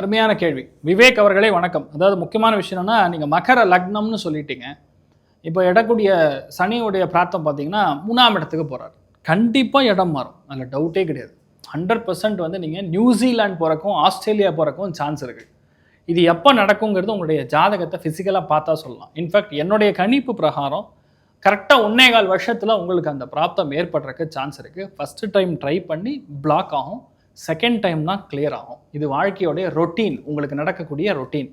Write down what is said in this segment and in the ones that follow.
அருமையான கேள்வி. விவேக் அவர்களே வணக்கம். அதாவது முக்கியமான விஷயம்னா நீங்கள் மகர லக்னம்னு சொல்லிட்டீங்க. இப்போ இடக்கூடிய சனியுடைய பிரார்த்தம் பார்த்தீங்கன்னா மூணாம் இடத்துக்கு போகிறார் கண்டிப்பாக இடம் மாறும். அதில் டவுட்டே கிடையாது. ஹண்ட்ரட் பர்சன்ட் வந்து நீங்கள் நியூசிலாண்ட் போகிறக்கும் ஆஸ்திரேலியா போகிறக்கும் சான்ஸ் இருக்குது இது எப்போ நடக்குங்கிறது உங்களுடைய ஜாதகத்தை ஃபிசிக்கலாக பார்த்தா சொல்லலாம். இன்ஃபேக்ட் என்னுடைய கணிப்பு பிரகாரம் கரெக்டாக ஒன்னே கால் வருஷத்தில் உங்களுக்கு அந்த பிராப்தம் ஏற்படுறதுக்கு சான்ஸ் இருக்குது ஃபஸ்ட்டு டைம் ட்ரை பண்ணி பிளாக் ஆகும். செகண்ட் டைம் தான் கிளியர் ஆகும். இது வாழ்க்கையோடைய ரொட்டீன் உங்களுக்கு நடக்கக்கூடிய ரொட்டீன்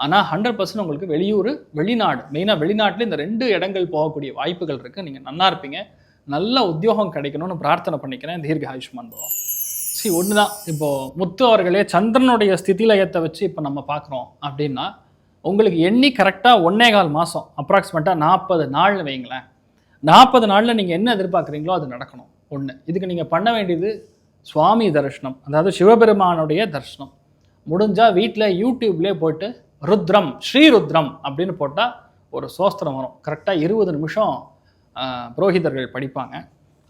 ஆனால் ஹண்ட்ரட் பர்சன்ட் உங்களுக்கு வெளியூர் வெளிநாடு மெயினாக வெளிநாட்டில் இந்த ரெண்டு இடங்கள் போகக்கூடிய வாய்ப்புகள் இருக்குது நீங்கள் நல்லா இருப்பீங்க. நல்ல உத்தியோகம் கிடைக்கணும்னு பிரார்த்தனை பண்ணிக்கிறேன். தீர்க்க ஆயுஷ்மான் பவா சரி ஒன்று தான் இப்போது முத்து அவர்களே சந்திரனுடைய ஸ்திதிலயத்தை வச்சு இப்போ நம்ம பார்க்குறோம் அப்படின்னா உங்களுக்கு எண்ணி கரெக்டாக ஒன்னே கால் மாதம் அப்ராக்சிமேட்டாக நாற்பது நாள்னு வைங்களேன் நாற்பது நாளில் நீங்கள் என்ன எதிர்பார்க்குறீங்களோ அது நடக்கணும். ஒன்று இதுக்கு நீங்கள் பண்ண வேண்டியது சுவாமி தரிசனம் அதாவது சிவபெருமானுடைய தரிசனம். முடிஞ்சால் வீட்டில் யூடியூப்லேயே போயிட்டு ருத்ரம் ஸ்ரீருத்ரம் அப்படின்னு போட்டால் ஒரு சோஸ்திரம் வரும். கரெக்டாக இருபது நிமிஷம் புரோஹிதர்கள் படிப்பாங்க.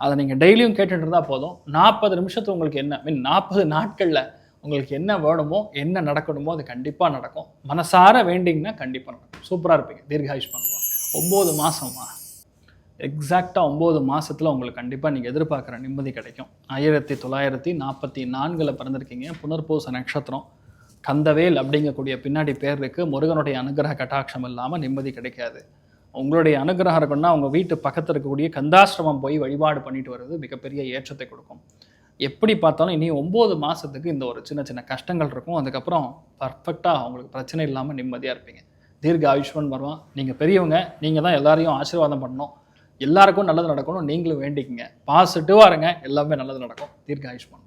அதை நீங்கள் டெய்லியும் கேட்டுட்டு இருந்தால் போதும். நாற்பது நிமிஷத்துக்கு உங்களுக்கு என்ன மீன் நாற்பது நாட்களில் உங்களுக்கு என்ன வேணுமோ என்ன நடக்கணுமோ அது கண்டிப்பாக நடக்கும். மனசார வேண்டிங்கன்னா கண்டிப்பாக நடக்கும். சூப்பராக இருப்பீங்க. தீர்காயுஷ் பண்ணுவோம் ஒம்பது மாதமா எக்ஸாக்டாக ஒம்பது மாதத்தில் உங்களுக்கு கண்டிப்பாக நீங்கள் எதிர்பார்க்குற நிம்மதி கிடைக்கும். ஆயிரத்தி தொள்ளாயிரத்தி நாற்பத்தி நான்கில் பிறந்திருக்கீங்க. புனர்பூச நட்சத்திரம் கந்தவேல் அப்படிங்கக்கூடிய பின்னாடி பேர் இருக்கு. முருகனுடைய அனுகிரக கட்டாட்சம் இல்லாமல் நிம்மதி கிடைக்காது. உங்களுடைய அனுகிரகம் இருக்குன்னா உங்கள் வீட்டு பக்கத்தில் இருக்கக்கூடிய கந்தாசிரமம் போய் வழிபாடு பண்ணிட்டு வர்றது மிகப்பெரிய ஏற்றத்தை கொடுக்கும். எப்படி பார்த்தாலும் இனி ஒம்பது மாதத்துக்கு இந்த ஒரு சின்ன சின்ன கஷ்டங்கள் இருக்கும். அதுக்கப்புறம் பர்ஃபெக்டாக உங்களுக்கு பிரச்சனை இல்லாமல் நிம்மதியாக இருப்பீங்க. தீர்க்க ஆயுஷ்மன் வருவான். நீங்கள் பெரியவங்க நீங்கள் தான் எல்லாரையும் ஆசீர்வாதம் பண்ணணும். எல்லாருக்கும் நல்லது நடக்கணும். நீங்களும் வேண்டிக்கங்க. பாசிட்டிவாக இருங்க. எல்லாமே நல்லது நடக்கும். தீர்க்க ஆயுஷ்மான்